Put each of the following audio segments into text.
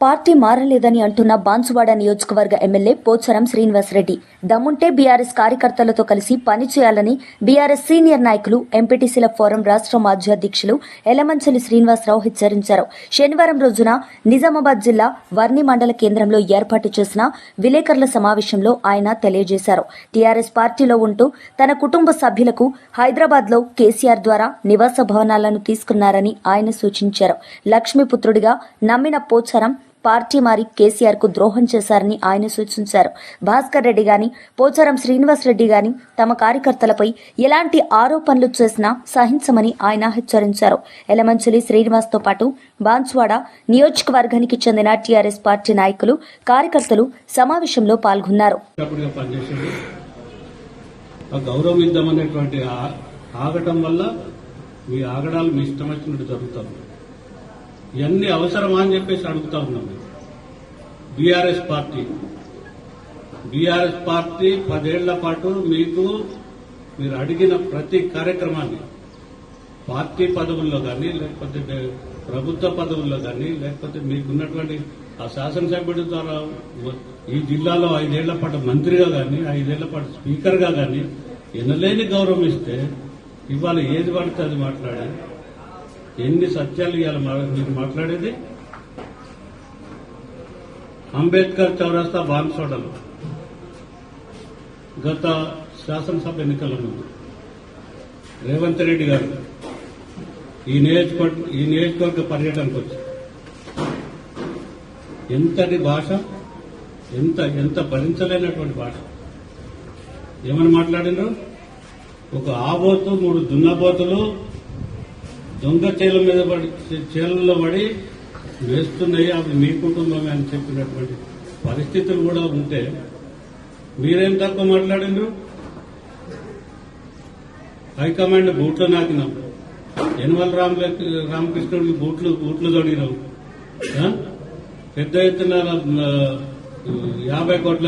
Party మారలేదని అంటున్న బాన్సువాడ నియోజకవర్గ MLA Pocharam Srinivasa Reddy. దమ్ముంటే బీఆర్ఎస్ కార్యకర్తలతో కలిసి పనిచేయాలని బీఆర్ఎస్ సీనియర్ నాయకులు ఎంపీటీసీల ఫోరం రాష్ట్ర మాజీ అధ్యక్షులు ఎలమంచలి శ్రీనివాసరావు హెచ్చరించారు. శనివారం రోజున నిజామాబాద్ జిల్లా వర్ణి మండల కేంద్రంలో ఏర్పాటు చేసిన విలేకరుల సమావేశంలో ఆయన తెలియజేశారు. టీఆర్ఎస్ పార్టీలో ఉంటూ తన కుటుంబ సభ్యులకు హైదరాబాద్లో కేసీఆర్ ద్వారా నివాస భవనాలను తీసుకున్నారని ఆయన సూచించారు. లక్ష్మీపుత్రుడిగా నమ్మిన పోచారం పార్టీ మారి కేసీఆర్కు ద్రోహం చేశారని ఆయన సూచించారు. భాస్కర్ రెడ్డి గాని పోచారం శ్రీనివాస్ రెడ్డి గాని తమ కార్యకర్తలపై ఎలాంటి ఆరోపణలు చేసినా సహించమని ఆయన హెచ్చరించారు. ఎలమంచిలి శ్రీనివాస్తో పాటు బాన్స్వాడ నియోజకవర్గానికి చెందిన టీఆర్ఎస్ పార్టీ నాయకులు కార్యకర్తలు సమావేశంలో పాల్గొన్నారు. ఆగటం వల్ల మీ ఆగడాలు మీ ఇష్టం వచ్చినట్టు జరుగుతాం ఇవన్నీ అవసరమా అని చెప్పేసి అడుగుతా ఉన్నాం బీఆర్ఎస్ పార్టీ. బీఆర్ఎస్ పార్టీ పదేళ్ళ పాటు మీకు మీరు అడిగిన ప్రతి కార్యక్రమాన్ని పార్టీ పదవుల్లో కానీ లేకపోతే ప్రభుత్వ పదవుల్లో కానీ లేకపోతే మీకున్నటువంటి ఆ శాసనసభ్యుడి ద్వారా ఈ జిల్లాలో ఐదేళ్ళ పాటు మంత్రిగా కానీ ఐదేళ్ళ పాటు స్పీకర్గా కానీ ఎనలేని గౌరవం ఇస్తే ఇవాళ ఏది పడితే అది మాట్లాడి ఎన్ని సత్యాలు ఇవాళ మీరు మాట్లాడేది? అంబేద్కర్ చౌరస్తా బాన్సోడలు గత శాసనసభ ఎన్నికల ముందు రేవంత్ రెడ్డి గారు ఈ నియోజకవర్గ ఈ నియోజకవర్గ పర్యటనకు వచ్చి ఎంతటి భాష ఎంత ఎంత భరించలేనటువంటి భాష. ఏమని మాట్లాడినారు? ఒక ఆబోతు మూడు దున్నబోతులు దొంగ చేల మీద పడి చేలలో పడి వేస్తున్నాయి అవి మీ కుటుంబమే అని చెప్పినటువంటి పరిస్థితులు కూడా ఉంటే మీరేం తక్కువ మాట్లాడినారు హైకమాండ్ బూట్లు నాకినాం. యనమల రామ రామకృష్ణుడికి బూట్లు బూట్లు తొడిగినాం పెద్ద ఎత్తున యాభై కోట్ల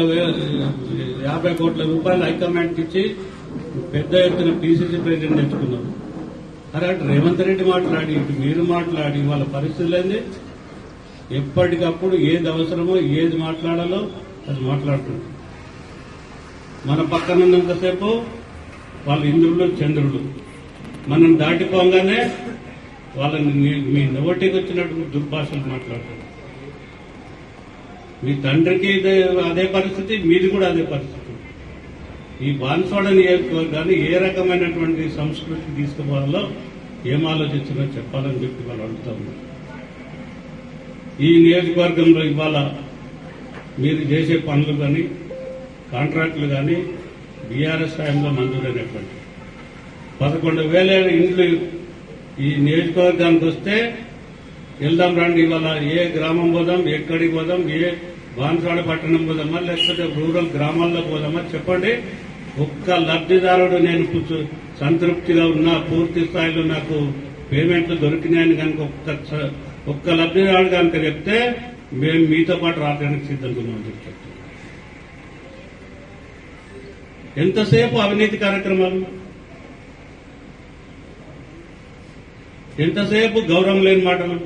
యాభై కోట్ల రూపాయలు హైకమాండ్ ఇచ్చి పెద్ద ఎత్తున పీసీసీ ప్రెసిడెంట్ తెచ్చుకున్నాం. అరే అటు రేవంత్ రెడ్డి మాట్లాడి ఇటు మీరు మాట్లాడి వాళ్ళ పరిస్థితులు ఏంది? ఎప్పటికప్పుడు ఏది అవసరమో ఏది మాట్లాడాలో అది మాట్లాడుతుంది. మన పక్కన ఉన్నంతసేపు వాళ్ళు ఇంద్రులు చంద్రుడు. మనం దాటిపోగానే వాళ్ళని మీ- నోటికి వచ్చినట్టు దుర్భాషలు మాట్లాడతారు. మీ తండ్రికి ఇదే అదే పరిస్థితి మీది కూడా అదే పరిస్థితి. ఈ బాన్సోడ కానీ ఏ రకమైనటువంటి సంస్కృతి తీసుకుపోవాలో ఏం ఆలోచించినా చెప్పాలని చెప్పి వాళ్ళు అడుగుతా ఉన్నారు. ఈ నియోజకవర్గంలో ఇవాళ మీరు చేసే పనులు కానీ కాంట్రాక్టులు కానీ బీఆర్ఎస్ టైంలో మంజూరైనటువంటి. పదకొండు వేల ఇండ్లు ఈ నియోజకవర్గానికి వస్తే వెళ్దాం రండి ఇవాళ. ఏ గ్రామం పోదాం ఎక్కడికి పోదాం ఏ బాన్సాడ పట్టణం పోదామా లేకపోతే రూరల్ గ్రామాల్లో పోదామా చెప్పండి. ఒక్క లబ్ధిదారుడు నేను సంతృప్తిగా ఉన్నా పూర్తి స్థాయిలో నాకు పేమెంట్లు దొరికినాయని కనుక ఒక్క ఒక్క లబ్ధిదారుడు కనుక చెప్తే మేము మీతో పాటు రావడానికి సిద్ధంగా అని చెప్పి చెప్తున్నాం. ఎంతసేపు అవినీతి కార్యక్రమాలు? ఎంతసేపు గౌరవం లేని మాటలు?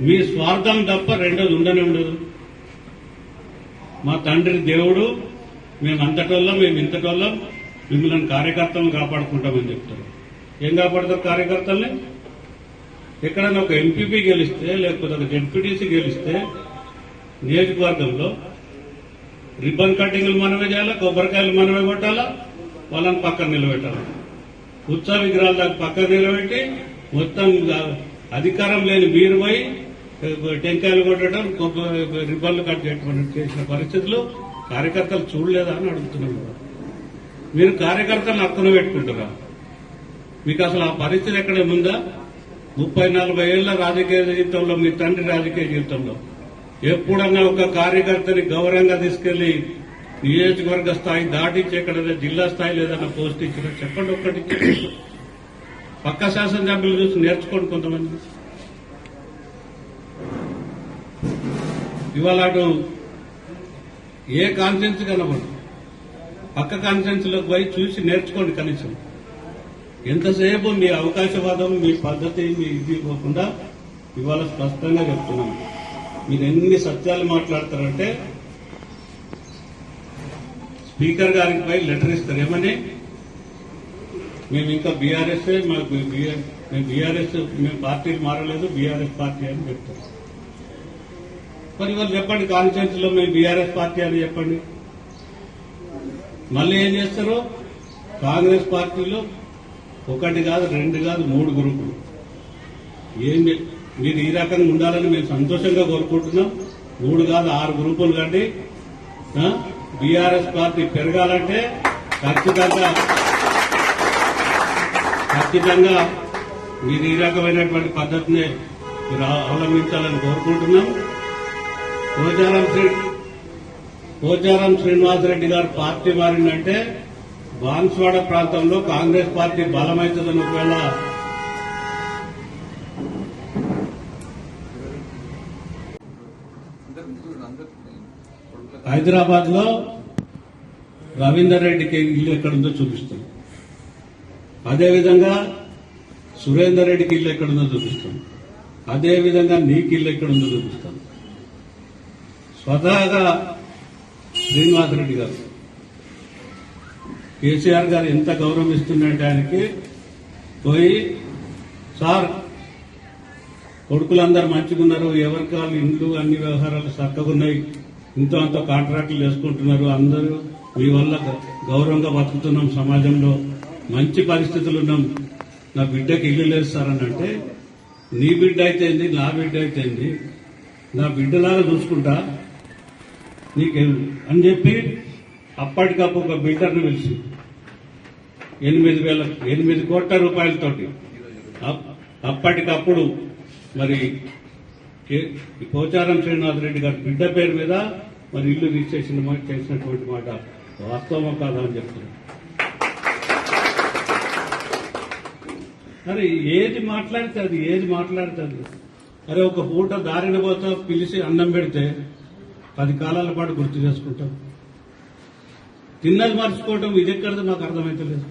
మీ స్వార్థం తప్ప రెండోది ఉండనే ఉండదు. మా తండ్రి దేవుడు మేము అంతటోళ్ళం మేము ఇంతటోళ్ళం మిమ్మల్ని కార్యకర్తలను కాపాడుకుంటామని చెప్తారు. ఏం కాపాడతారు కార్యకర్తల్ని? ఎక్కడైనా ఒక ఎంపీపీ గెలిస్తే లేకపోతే ఒక జెడ్పీటీసీ గెలిస్తే నియోజకవర్గంలో రిబ్బన్ కటింగ్లు మనమే చేయాలా కొబ్బరికాయలు మనమే కొట్టాలా? వాళ్ళని పక్కన నిలబెట్టాలి? ఉత్సవ విగ్రహాల దాకా పక్కన నిలబెట్టి మొత్తం అధికారం లేని మీరు పోయి టెంకాయలు కొట్టడం కొబ్బరి రిబ్బన్లు కట్ చేయడం చేసిన పరిస్థితులు కార్యకర్తలు చూడలేదా అని అడుగుతున్నాను మీరు కార్యకర్తలను అక్కున పెట్టుకుంటారా మీకు అసలు ఆ పరిస్థితి ఎక్కడ ఉందా? ముప్పై నలభై ఏళ్ళ రాజకీయ జీవితంలో మీ తండ్రి రాజకీయ జీవితంలో ఎప్పుడన్నా ఒక కార్యకర్తని గౌరవంగా తీసుకెళ్ళి నియోజకవర్గ స్థాయి దాటించి ఎక్కడైనా జిల్లా స్థాయిలో ఏదైనా పోస్ట్ ఇచ్చినా చెప్పండి ఒక్కటి. పక్క శాసనసభ్యులు చూసి నేర్చుకోండి కొంతమంది. ఇవాళ అటు ఏ కాన్ఫరెన్స్ కనబడు పక్క కాన్ఫరెన్స్లోకి పోయి చూసి నేర్చుకోండి కనీసం. ఎంతసేపు మీ అవకాశవాదం మీ పద్ధతి మీ ఇది పోకుండా ఇవాళ స్పష్టంగా చెప్తున్నాం మీరు ఎన్ని సత్యాలు మాట్లాడతారంటే స్పీకర్ గారికి పై లెటర్ ఇస్తారు. ఏమని మేము ఇంకా బీఆర్ఎస్ మాకు మేము బీఆర్ఎస్ మేము పార్టీలు మారలేదు బీఆర్ఎస్ పార్టీ అని చెప్తారు. మరి ఇవాళ చెప్పండి కాన్స్టిట్యూన్సీలో మేము బీఆర్ఎస్ పార్టీ అని చెప్పండి. మళ్ళీ ఏం చేస్తారు? కాంగ్రెస్ పార్టీలో ఒకటి కాదు రెండు కాదు మూడు గ్రూపులు. ఏం మీరు ఈ రకంగా ఉండాలని మేము సంతోషంగా కోరుకుంటున్నాం. మూడు కాదు ఆరు గ్రూపులు కండి బీఆర్ఎస్ పార్టీ పెరగాలంటే ఖచ్చితంగా ఖచ్చితంగా మీరు ఈ రకమైనటువంటి పద్ధతిని మీరు అవలంబించాలని కోరుకుంటున్నాం. పోచారం శ్రీ పోచారం శ్రీనివాసరెడ్డి గారు పార్టీ మారిందంటే బాన్స్వాడ ప్రాంతంలో కాంగ్రెస్ పార్టీ బలమవుతుందని ఒకవేళ హైదరాబాద్లో రవీందర్ రెడ్డికి ఇల్లు ఎక్కడుందో చూపిస్తాం అదేవిధంగా సురేందర్ రెడ్డికి ఇల్లు ఎక్కడుందో చూపిస్తాం అదేవిధంగా నీకు ఇల్లు ఎక్కడుందో చూపిస్తాం స్వతహాగా శ్రీనివాసరెడ్డి గారు. కేసీఆర్ గారు ఎంత గౌరవం ఇస్తుందంటే ఆయనకి పోయి సార్ కొడుకులందరూ మంచిగున్నారు ఎవరికి వాళ్ళు ఇండ్లు అన్ని వ్యవహారాలు చక్కగున్నాయి ఇంతో అంత కాంట్రాక్టులు వేసుకుంటున్నారు అందరూ మీ వల్ల గ- గౌరవంగా బతుకుతున్నాం సమాజంలో. మంచి పరిస్థితులు ఉన్నాం. నా బిడ్డకి ఇల్లు లేదు సార్ అని అంటే నీ బిడ్డ అయితేంది నా బిడ్డ అయితేంది నా బిడ్డలాగా చూసుకుంటా? నీకు అని చెప్పి అప్పటికప్పుడు ఒక బిల్డర్ని పిలిచి ఎనిమిది వేల ఎనిమిది కోట్ల రూపాయలతోటి అప్పటికప్పుడు మరి పోచారం శ్రీనివాస్ రెడ్డి గారి బిడ్డ పేరు మీద మరి ఇల్లు రిజిస్ట్రేషన్ మాట చేసినటువంటి మాట వాస్తవం కాదా అని చెప్తున్నారు అరే ఏది మాట్లాడితే అది ఏది మాట్లాడితే అది. అరే ఒక పూట దారిన పోతా పిలిచి అన్నం పెడితే పది కాలాల పాటు గుర్తు చేసుకుంటాం. తిన్నది మర్చిపోవటం ఇది ఎక్కడదో నాకు అర్థమవుతలేదు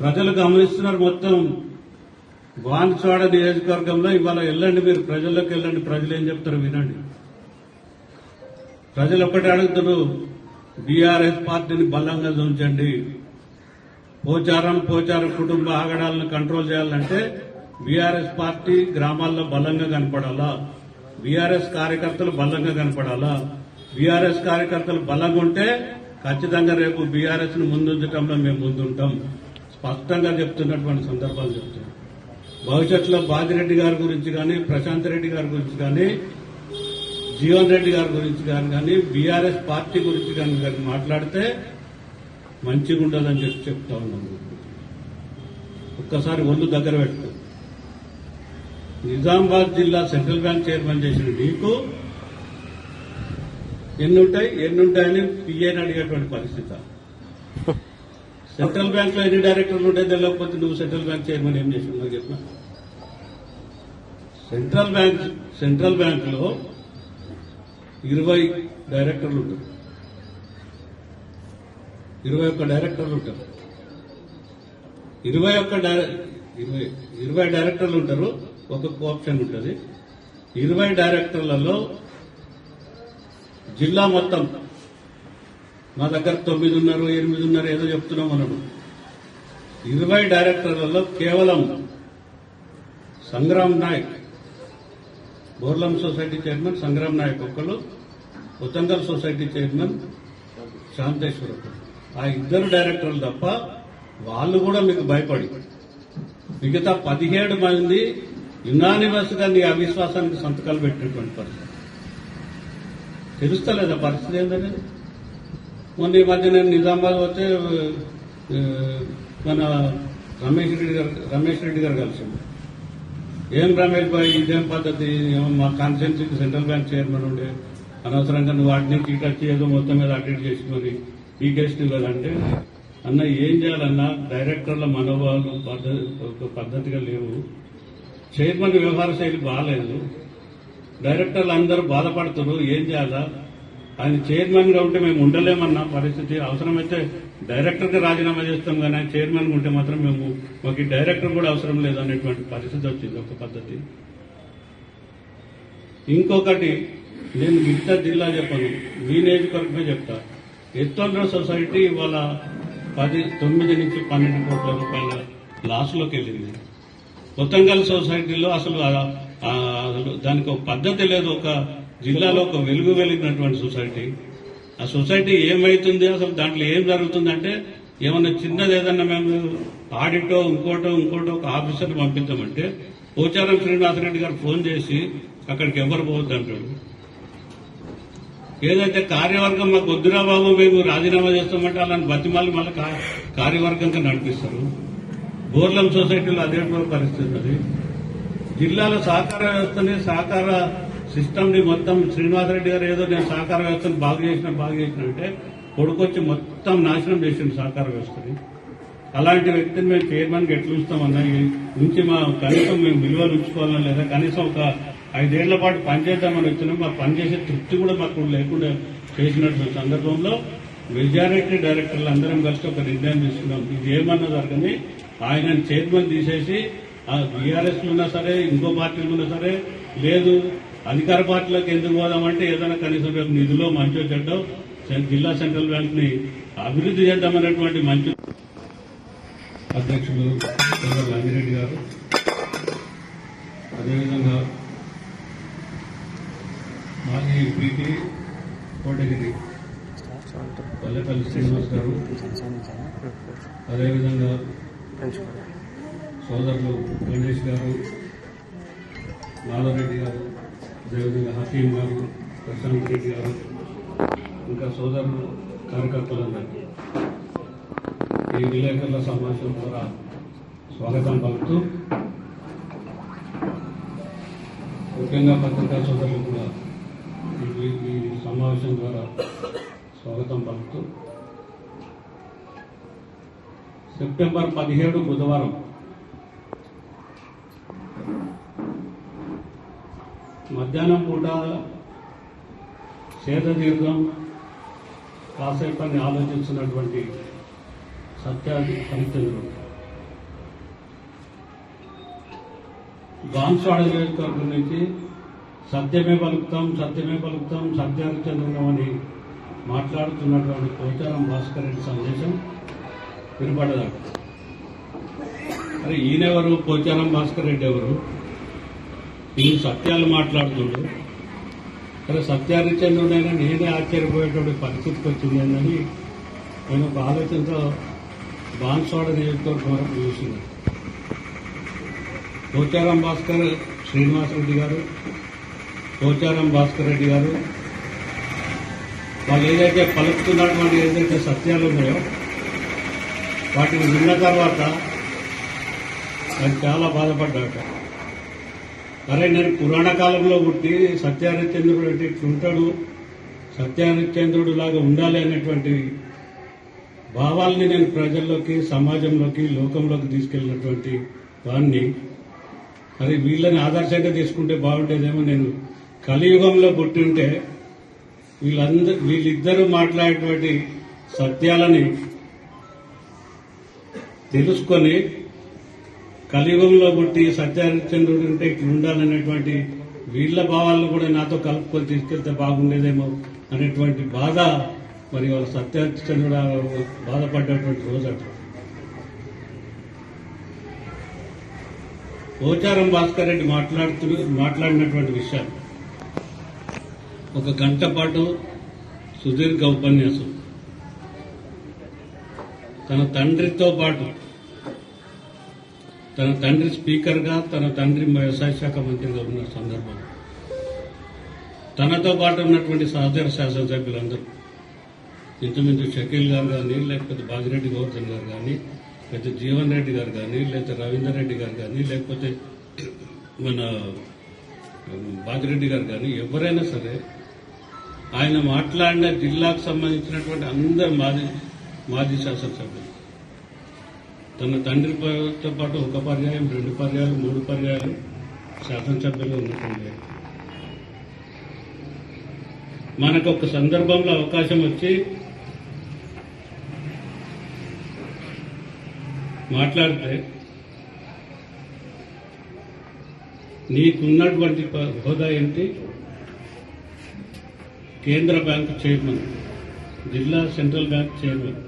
ప్రజలు గమనిస్తున్నారు మొత్తం. బాన్స్వాడ నియోజకవర్గంలో ఇవాళ వెళ్ళండి మీరు ప్రజల్లోకి వెళ్ళండి ప్రజలు ఏం చెప్తారు వినండి. ప్రజలు ఒక్కటి అడుగుతారు బీఆర్ఎస్ పార్టీని బలంగా ఉంచండి. పోచారం పోచార కుటుంబ ఆగడాలను కంట్రోల్ చేయాలంటే బీఆర్ఎస్ పార్టీ గ్రామాల్లో బలంగా కనపడాలా? బీఆర్ఎస్ కార్యకర్తలు బలంగా కనపడాలా? బీఆర్ఎస్ కార్యకర్తలు బలంగా ఉంటే ఖచ్చితంగా రేపు బీఆర్ఎస్ను ముందుంచడంలో మేము ముందుంటాం. స్పష్టంగా చెప్తున్నటువంటి సందర్భాలు చెప్తున్నాం. భవిష్యత్తులో బాగిరెడ్డి గారి గురించి కానీ ప్రశాంత్ రెడ్డి గారి గురించి కానీ జీవన్ రెడ్డి గారి గురించి కానీ కానీ బీఆర్ఎస్ పార్టీ గురించి కానీ కానీ మాట్లాడితే మంచిగా ఉండదని చెప్పి చెప్తా ఉన్నాను ఒక్కసారి ఒళ్ళు దగ్గర పెట్టుకో. నిజామాబాద్ జిల్లా సెంట్రల్ బ్యాంక్ చైర్మన్ చేసిన నీకు ఎన్ని ఉంటాయి ఎన్ని ఉంటాయని పిఏని అడిగేటువంటి పరిస్థితి. సెంట్రల్ బ్యాంక్లో ఎన్ని డైరెక్టర్లు ఉంటాయి తెలియకపోతే నువ్వు సెంట్రల్ బ్యాంక్ చైర్మన్ ఏం చేసి చెప్పిన సెంట్రల్ బ్యాంక్ సెంట్రల్ బ్యాంక్లో ఇరవై డైరెక్టర్లు ఉంటారు. ఇరవై ఒక్క డైరెక్టర్లు ఉంటారు. ఇరవై ఒక్క డైరె- ఇరవై ఇరవై డైరెక్టర్లు ఉంటారు. ఒక కోఆప్షన్ ఉంటుంది. ఇరవై డైరెక్టర్లలో జిల్లా మొత్తం. మా దగ్గర తొమ్మిదిన్నర ఎనిమిదిన్నర ఎనిమిది ఏదో చెప్తున్నాం మనము ఇరవై డైరెక్టర్లలో కేవలం సంగ్రామ్ నాయక్ బోర్లం సొసైటీ చైర్మన్ సంగ్రామ్ నాయక్ ఒకళ్ళు ఉతంగల్ సొసైటీ చైర్మన్ శాంతేశ్వర్ ఒకరు ఆ ఇద్దరు డైరెక్టర్లు తప్ప వాళ్ళు కూడా మీకు భయపడి మిగతా పదిహేడు మంది యునానిమస్గా నీ అవిశ్వాసానికి సంతకాలు పెట్టినటువంటి పరిస్థితి. తెలుస్తలేదా పరిస్థితి ఏంటనేది మొన్న ఈ మధ్య నేను నిజామాబాద్ వస్తే మన రమేష్ రెడ్డి గారు రమేష్ రెడ్డి గారు కలిసింది ఏం రమేష్ భాయ్ ఇదేం పద్ధతి? ఏమో మా కాన్స్టిట్యూన్సీకి సెంట్రల్ బ్యాంక్ చైర్మన్ ఉండే. అనవసరంగా నువ్వు వాటి నుంచి ఇటు వచ్చి ఏదో మొత్తం మీద అటెండ్ చేసి మరి ఈ కేసు ఇవ్వాలంటే అన్న ఏం చేయాలన్నా డైరెక్టర్ల మనోభావాలు పద్ధతి ఒక పద్ధతిగా లేవు. చైర్మన్ వ్యవహార శైలి బాగాలేదు డైరెక్టర్లు అందరూ బాధపడుతున్నారు ఏం చేయాలా? ఆయన చైర్మన్గా ఉంటే మేము ఉండలేమన్న పరిస్థితి అవసరమైతే డైరెక్టర్ రాజీనామా చేస్తాం కానీ ఆయన చైర్మన్ ఉంటే మాత్రం మేము మాకు డైరెక్టర్ కూడా అవసరం లేదు అనేటువంటి పరిస్థితి వచ్చింది ఒక పద్ధతి. ఇంకొకటి నేను మిగతా జిల్లా చెప్పను మీ నియోజకవర్గమే చెప్తా. ఎత్తొండ్ర సొసైటీ ఇవాళ పది తొమ్మిది నుంచి పన్నెండు కోట్ల రూపాయల లాస్లోకి వెళ్ళింది కొత్తంగల్ సొసైటీలో అసలు దానికి ఒక పద్ధతి లేదు. ఒక జిల్లాలో ఒక వెలుగు వెలిగినటువంటి సొసైటీ. ఆ సొసైటీ ఏమైతుంది? అసలు దాంట్లో ఏం జరుగుతుందంటే ఏమన్నా చిన్నది ఏదన్నా మేము ఆడిటో ఇంకోటో ఇంకోటో ఒక ఆఫీసర్ పంపించామంటే పోచారం శ్రీనివాసరెడ్డి గారు ఫోన్ చేసి అక్కడికి ఎవరు పోవద్దు అంటాడు. ఏదైతే కార్యవర్గం మాకు వద్దురా బాబు మేము రాజీనామా చేస్తామంటే అలాంటి బతిమాలి మళ్ళీ కా- కార్యవర్గంగా నడిపిస్తారు. బోర్లం సొసైటీలో అదే పరిస్థితి అది జిల్లాలో సహకార వ్యవస్థని సహకార సిస్టమ్ని మొత్తం శ్రీనివాసరెడ్డి గారు ఏదో నేను సహకార వ్యవస్థను బాగు చేసిన బాగు చేసిన అంటే కొడుకొచ్చి మొత్తం నాశనం చేసింది సహకార వ్యవస్థని. అలాంటి వ్యక్తిని మేము చైర్మన్కి ఎట్లా ఉంచుతామన్నా ఈ నుంచి మా కనీసం మేము విలువలు ఉంచుకోవాలని లేదా కనీసం ఒక ఐదేళ్ళ పాటు పనిచేద్దామని వచ్చినాం మా పనిచేసే తృప్తి కూడా మాకు లేకుండా చేసినటువంటి సందర్భంలో మెజారిటీ డైరెక్టర్లు అందరం కలిసి ఒక నిర్ణయం తీసుకున్నాం. ఇది ఏమన్నా జరగని ఆయన చైర్మన్ తీసేసి బీఆర్ఎస్ ఉన్నా సరే ఇంకో పార్టీలు ఉన్నా సరే లేదు అధికార పార్టీలకు ఎందుకు పోదామంటే ఏదైనా కనీసం రేపు నిధులో మంచో చెడ్డో జిల్లా సెంట్రల్ బ్యాంక్ని అభివృద్ధి చేద్దామనేటువంటి మంచి అధ్యక్షులు చంద్ర రంగిరెడ్డి గారు. అదేవిధంగా మాజీ పీటీ కోటగిరి పల్లెపల్లి శ్రీనివాస్ గారు. అదేవిధంగా సోదరులు గణేష్ గారు మాధవరెడ్డి గారు అదేవిధంగా హకీం గారు ప్రశాంత్ రెడ్డి గారు ఇంకా సోదరులు కార్యకర్తలందరికీ. ఈ విలేకరుల సమావేశం ద్వారా స్వాగతం పలుకుతూ ముఖ్యంగా పత్రికా సోదరులు కూడా ఈ సమావేశం ద్వారా స్వాగతం పలుకుతూ సెప్టెంబర్ పదిహేడు బుధవారం మధ్యాహ్నం పూట సేద దీర్ఘం కాసేపు ఆలోచిస్తున్నటువంటి సత్యాది హరిచంద్రుడు బాన్స్వాడ నియోజకవర్గం నుంచి సత్యమే పలుకుతాం సత్యమే పలుకుతాం సత్యహరిచంద్రుడు అని మాట్లాడుతున్నటువంటి పోచారం భాస్కర్ రెడ్డి సందేశం వినపడదాడు అరే ఈయనెవరు? పోచారం భాస్కర్ రెడ్డి ఎవరు? ఈ సత్యాలు మాట్లాడుతుండు. అరే సత్యారిచంద్రుడైనా నేనే ఆశ్చర్యపోయేటువంటి పరిస్థితికి వచ్చిందేనని నేను ఒక ఆలోచనతో బాన్సోడ నియోజకవర్గం వరకు చూసింది. పోచారం భాస్కర్ శ్రీనివాసరెడ్డి గారు పోచారం భాస్కర్ రెడ్డి గారు వాళ్ళు ఏదైతే పలుకుతున్నటువంటి ఏదైతే సత్యాలు ఉన్నాయో వాటిని విన్న తర్వాత అది చాలా బాధపడ్డాట. అరే నేను పురాణ కాలంలో పుట్టి సత్యానిత్యేంద్రుడు అంటే ఇట్లుంటాడు. సత్యానిత్యేంద్రుడు లాగా ఉండాలి అనేటువంటి భావాల్ని నేను ప్రజల్లోకి సమాజంలోకి లోకంలోకి తీసుకెళ్ళినటువంటి దాన్ని మరి వీళ్ళని ఆదర్శంగా తీసుకుంటే బాగుండేదేమో. నేను కలియుగంలో పుట్టింటే వీళ్ళందరూ వీళ్ళిద్దరూ మాట్లాడేటువంటి సత్యాలని తెలుసుకొని కలియుగంలో పుట్టి సత్యహరిశ్చంద్రుడు అంటే ఇట్లా ఉండాలనేటువంటి వీళ్ళ భావాలను కూడా నాతో కలుపుకొని తీసుకెళ్తే బాగుండేదేమో అనేటువంటి బాధ మరి వాళ్ళ సత్యహరిశ్చంద్రుడు బాధపడ్డటువంటి రోజు అట. పోచారం భాస్కర్ రెడ్డి మాట్లాడుతూ మాట్లాడినటువంటి విషయాలు ఒక గంట పాటు సుదీర్ఘ ఉపన్యాసం. తన తండ్రితో పాటు తన తండ్రి స్పీకర్గా తన తండ్రి వ్యవసాయ శాఖ మంత్రిగా ఉన్న సందర్భం తనతో పాటు ఉన్నటువంటి సహచర శాసనసభ్యులందరూ ఇంచుమించు షకీల్ గారు కానీ లేకపోతే బాజిరెడ్డి గౌతమ్ గారు కానీ లేకపోతే జీవన్ రెడ్డి గారు కానీ లేకపోతే రవీందర్ రెడ్డి గారు కానీ లేకపోతే మన బాజిరెడ్డి గారు కానీ ఎవరైనా సరే ఆయన మాట్లాడిన జిల్లాకు సంబంధించినటువంటి అందరు మాజీ మాజీ శాసనసభ్యులు. తన తండ్రితో పాటు ఒక పర్యాయం రెండు పర్యాయాలు మూడు పర్యాయాలు శాసనసభ్యులు ఉన్నటువంటి మనకు ఒక సందర్భంలో అవకాశం వచ్చి మాట్లాడితే నీకున్నటువంటి హోదా ఏంటి? కేంద్ర బ్యాంకు చైర్మన్ జిల్లా central bank chairman.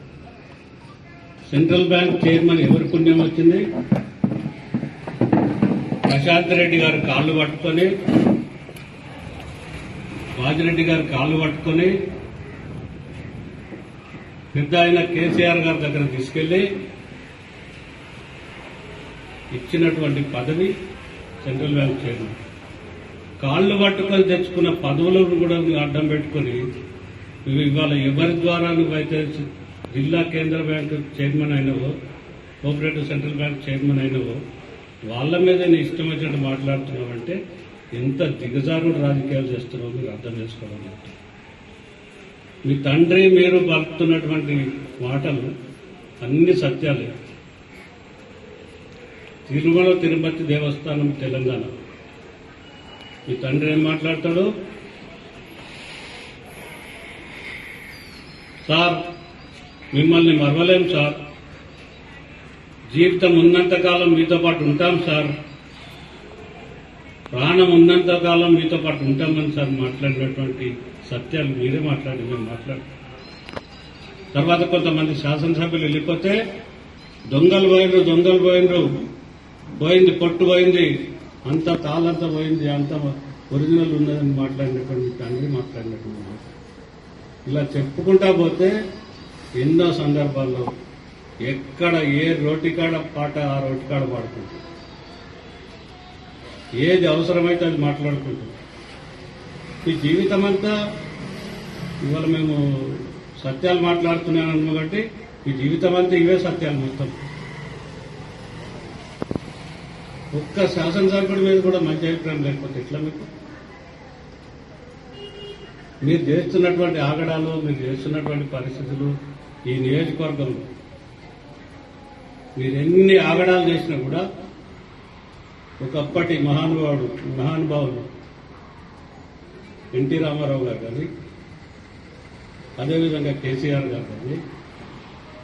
Central bank chairman ఎవరి పుణ్యం వచ్చింది? ప్రశాంత్ రెడ్డి గారు కాళ్ళు పట్టుకొని వాజిరెడ్డి గారు కాళ్ళు పట్టుకొని పెద్ద ఆయన కేసీఆర్ గారి దగ్గర తీసుకెళ్ళి ఇచ్చినటువంటి పదవి సెంట్రల్ బ్యాంక్ చైర్మన్. కాళ్ళు పట్టుకొని తెచ్చుకున్న పదవులను కూడా అడ్డం పెట్టుకొని నువ్వు ఇవాళ ఎవరి ద్వారా నువ్వైతే జిల్లా కేంద్ర బ్యాంకు చైర్మన్ అయినవో కోఆపరేటివ్ సెంట్రల్ బ్యాంక్ చైర్మన్ అయినవో వాళ్ళ మీద నేను ఇష్టం వచ్చినట్టు మాట్లాడుతున్నావంటే ఎంత దిగజారుడు రాజకీయాలు చేస్తున్నావు మీరు అర్థం చేసుకోవడం మీ తండ్రి మీరు పలుకుతున్నటువంటి మాటలు అన్ని సత్యాలే. తిరుమల తిరుపతి దేవస్థానం తెలంగాణ. మీ తండ్రి ఏం మాట్లాడతాడు? సార్ మిమ్మల్ని మరవలేం సార్. జీవితం ఉన్నంతకాలం మీతో పాటు ఉంటాం సార్. ప్రాణం ఉన్నంతకాలం మీతో పాటు ఉంటామని సార్ మాట్లాడినటువంటి సత్యాలు మీరే మాట్లాడి మేము మాట్లాడు. తర్వాత కొంతమంది శాసనసభ్యులు వెళ్ళిపోతే దొంగలు పోయినరు దొంగలు పోయినరు. పోయింది పొట్టు పోయింది. అంత తాళంతా పోయింది అంత ఒరిజినల్ ఉన్నదని మాట్లాడినటువంటి తండ్రి మాట్లాడినటువంటి ఇలా చెప్పుకుంటా పోతే ఎన్నో సందర్భాల్లో ఎక్కడ ఏ రోటికాడ పాట ఆ రోటికాడ పాడుకుంటాం ఏది అవసరమైతే అది మాట్లాడుకుంటుంది. ఈ జీవితం అంతా ఇవాళ మేము సత్యాలు మాట్లాడుతున్నాను కాబట్టి ఈ జీవితం అంతా ఇవే సత్యాలు మొత్తం. ఒక్క శాసనసభ్యుడి మీద కూడా మంచి అభిప్రాయం లేకపోతే ఎట్లా మీకు? మీరు చేస్తున్నటువంటి ఆగడాలు మీరు చేస్తున్నటువంటి పరిస్థితులు ఈ నియోజకవర్గంలో మీరు ఎన్ని ఆగడాలు చేసినా కూడా ఒకప్పటి మహానుభావుడు మహానుభావులు ఎన్టీ రామారావు గారు కానీ అదేవిధంగా కేసీఆర్ గారు కానీ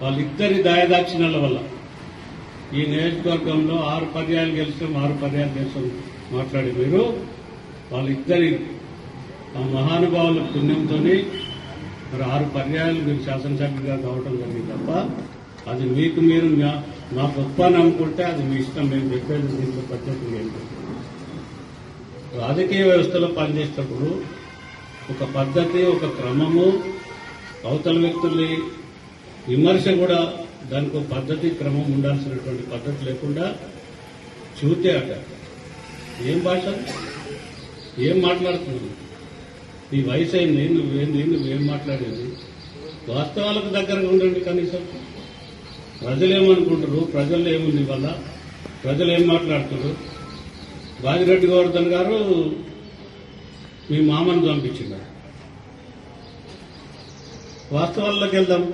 వాళ్ళిద్దరి దాయదాక్షిణ్యాల వల్ల ఈ నియోజకవర్గంలో ఆరు పర్యాలు గెలిచాం ఆరు పర్యాలు గెలిచాం మాట్లాడే మీరు వాళ్ళిద్దరి ఆ మహానుభావుల పుణ్యంతోనే మరి ఆరు పర్యాయాలు మీరు శాసనసభ్యులుగా కావటం జరిగింది తప్ప అది మీకు మీరు మా- మా గొప్ప అనుకుంటే అది మీ ఇష్టం మేము చెప్పేది దీంట్లో ప్రత్యేకంగా ఏంటి రాజకీయ వ్యవస్థలో పనిచేసేటప్పుడు ఒక పద్ధతి ఒక క్రమము అవతల వ్యక్తుల్ని విమర్శ కూడా దానికి ఒక పద్ధతి క్రమం ఉండాల్సినటువంటి పద్ధతి లేకుండా చూతే అట ఏం భాష? ఏం మాట్లాడుతున్నాను నీ వయసు అయింది నువ్వేంది నువ్వేం మాట్లాడేది? వాస్తవాలకు దగ్గరగా ఉండండి కనీసం. ప్రజలు ఏమనుకుంటారు ప్రజల్లో ఏముంది వల్ల ప్రజలు ఏం మాట్లాడుతున్నారు? బాజిరెడ్డి గోవర్ధన్ గారు మీ మామను పంపించినారు వాస్తవాల్లోకి వెళ్దాం.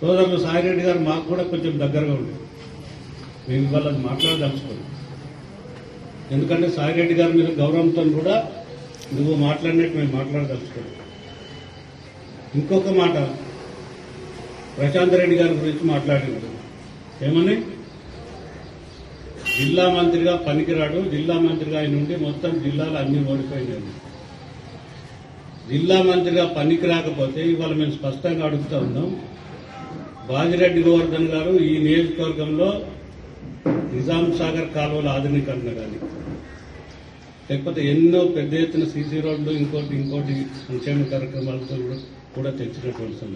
సోదరులు సాయిరెడ్డి గారు మాకు కూడా కొంచెం దగ్గరగా ఉండేది మేము ఇవాళ అది మాట్లాడదలుచుకోండి ఎందుకంటే సాయిరెడ్డి గారి మీద గౌరవంతో కూడా నువ్వు మాట్లాడినట్టు మేము మాట్లాడదలుచుకోండి ఇంకొక మాట ప్రశాంత్ రెడ్డి గారి గురించి మాట్లాడినాడు ఏమని? జిల్లా మంత్రిగా పనికిరాడు జిల్లా మంత్రిగా ఆయన ఉండి మొత్తం జిల్లాలు అన్ని ఓడిపోయినాయి. జిల్లా మంత్రిగా పనికి రాకపోతే ఇవాళ మేము స్పష్టంగా అడుగుతా ఉన్నాం బాజిరెడ్డి గోవర్ధన్ గారు ఈ నియోజకవర్గంలో నిజాం సాగర్ కాలువల ఆధునీకరణ కానీ లేకపోతే ఎన్నో పెద్ద ఎత్తున సీసీ రోడ్లు ఇంకోటి ఇంకోటి సంక్షేమ కార్యక్రమాలతో కూడా- తెచ్చినటువంటి